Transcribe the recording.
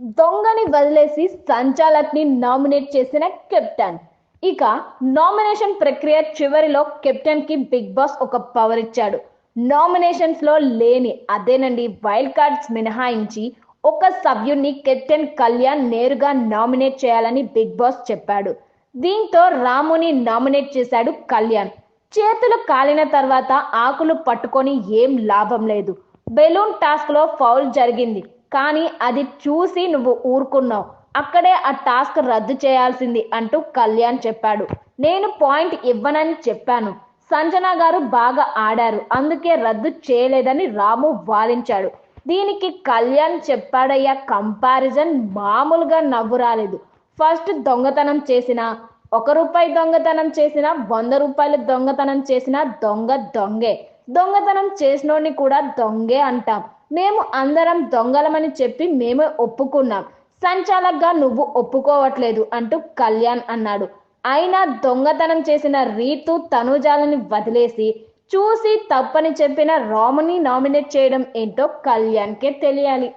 దొంగని వదిలేసి సంచాలక్ని నామినేట్ చేసిన కెప్టెన్. ఇక నామినేషన్ ప్రక్రియ చివరిలో కెప్టెన్కి బిగ్ బాస్ ఒక పవర్ ఇచ్చాడు. నామినేషన్స్లో లేని అదేనండి వైల్డ్ కార్డ్స్ మినహాయించి ఒక సభ్యుడిని కెప్టెన్ కళ్యాణ్ నేరుగా నామినేట్ చేయాలని బిగ్ బాస్ చెప్పాడు. దీంతో రాముని నామినేట్ చేశాడు కళ్యాణ్. చేతులు కాలిన తర్వాత ఆకులు పట్టుకొని ఏం లాభం లేదు. బెలూన్ టాస్క్లో ఫౌల్ జరిగింది. కానీ అది చూసి నువ్వు ఊరుకున్నావు. అక్కడే ఆ టాస్క్ రద్దు చేయాల్సింది అంటూ కళ్యాణ్ చెప్పాడు. నేను పాయింట్ ఇవ్వనని చెప్పాను. సంజన గారు బాగా ఆడారు. అందుకే రద్దు చేయలేదని రాము వాదించాడు. దీనికి కళ్యాణ్ చెప్పాడయ్యా కంపారిజన్ మామూలుగా నవ్వు రాలేదు ఫస్ట్ దొంగతనం చేసిన ఒక రూపాయి దొంగతనం చేసిన వంద రూపాయలు దొంగతనం చేసిన దొంగ దొంగే. దొంగతనం చేసినోడిని కూడా దొంగే అంటాం. మేము అందరం దొంగలమని చెప్పి మేమే ఒప్పుకున్నాం. సంచాలక్గా నువ్వు ఒప్పుకోవట్లేదు అంటూ కళ్యాణ్ అన్నాడు. అయినా దొంగతనం చేసిన రీతు తనుజాలని వదిలేసి చూసి తప్పని చెప్పిన రాముని నామినేట్ చేయడం ఏంటో కళ్యాణ్కే తెలియాలి.